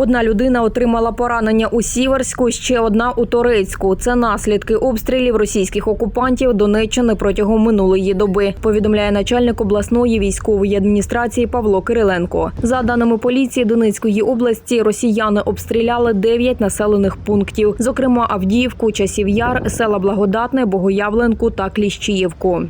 Одна людина отримала поранення у Сіверську, ще одна у Торецьку. Це наслідки обстрілів російських окупантів Донеччини протягом минулої доби. Повідомляє начальник обласної військової адміністрації Павло Кириленко. За даними поліції Донецької області, росіяни обстріляли 9 населених пунктів, зокрема Авдіївку, Часів Яр, села Благодатне, Богоявленку та Кліщіївку.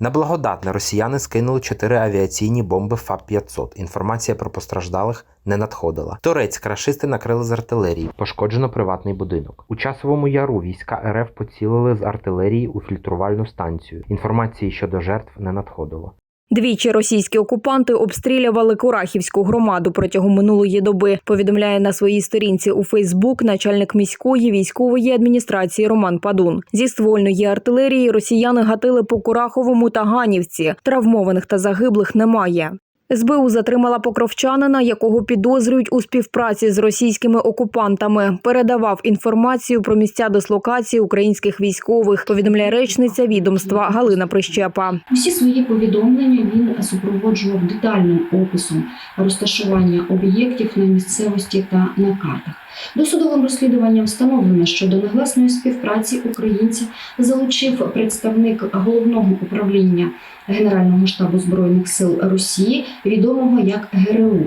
На благодатне росіяни скинули чотири авіаційні бомби ФАП-500. Інформація про постраждалих не надходила. Торецьк рашисти накрили з артилерії. Пошкоджено приватний будинок. У часовому яру війська РФ поцілили з артилерії у фільтрувальну станцію. Інформації щодо жертв не надходило. Двічі російські окупанти обстрілювали Курахівську громаду протягом минулої доби. Повідомляє на своїй сторінці у Фейсбук начальник міської військової адміністрації Роман Падун. Зі ствольної артилерії росіяни гатили по Кураховому та Ганівці. Травмованих та загиблих немає. СБУ затримала покровчанина, якого підозрюють у співпраці з російськими окупантами. Передавав інформацію про місця дислокації українських військових. Повідомляє речниця відомства Галина Прищепа. Всі свої повідомлення він супроводжував детальним описом розташування об'єктів на місцевості та на картах. Досудовим розслідуванням встановлено, що до негласної співпраці українця залучив представник головного управління Генерального штабу збройних сил Росії, відомого як ГРУ.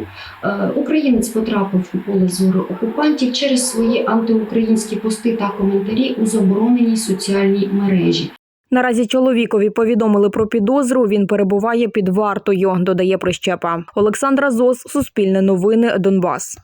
Е, Українець потрапив у поле зору окупантів через свої антиукраїнські пости та коментарі у забороненій соціальній мережі. Наразі чоловікові повідомили про підозру. Він перебуває під вартою. Додає Прищепа. Олександра Зос, Суспільне новини, Донбас.